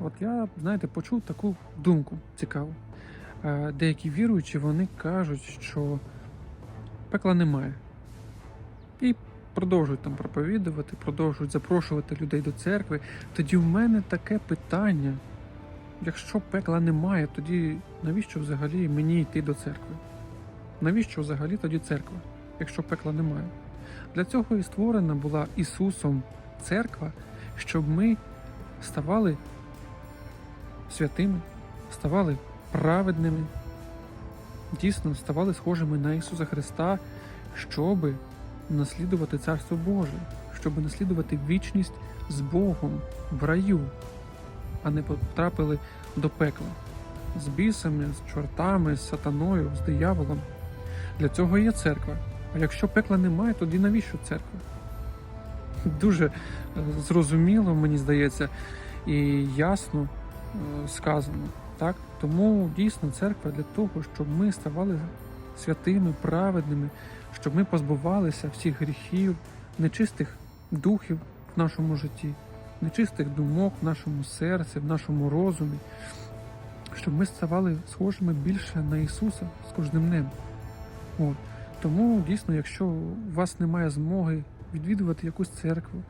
От я, знаєте, почув таку думку цікаву. Е, Деякі віруючі вони кажуть, що пекла немає. І продовжують там проповідувати, продовжують запрошувати людей до церкви. Тоді в мене таке питання: якщо пекла немає, тоді навіщо взагалі мені йти до церкви? Навіщо взагалі тоді церква, якщо пекла немає? Для цього і створена була Ісусом церква, щоб ми ставали святими, ставали праведними, дійсно ставали схожими на Ісуса Христа, щоби наслідувати Царство Боже, щоб наслідувати вічність з Богом в раю, а не потрапили до пекла з бісами, з чортами, з сатаною, з дияволом. Для цього є церква. А якщо пекла немає, тоді навіщо церква? Дуже е, зрозуміло, мені здається, і ясно сказано. Так? Тому дійсно церква для того, щоб ми ставали святими, праведними, щоб ми позбувалися всіх гріхів, нечистих духів в нашому житті, нечистих думок в нашому серці, в нашому розумі, щоб ми ставали схожими більше на Ісуса з кожним днем. От. Тому дійсно, якщо у вас немає змоги відвідувати якусь церкву,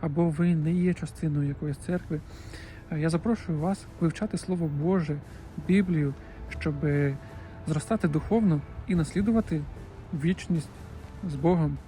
або ви не є частиною якоїсь церкви, е, я запрошую вас вивчати Слово Боже, Біблію, щоб зростати духовно і наслідувати вічність з Богом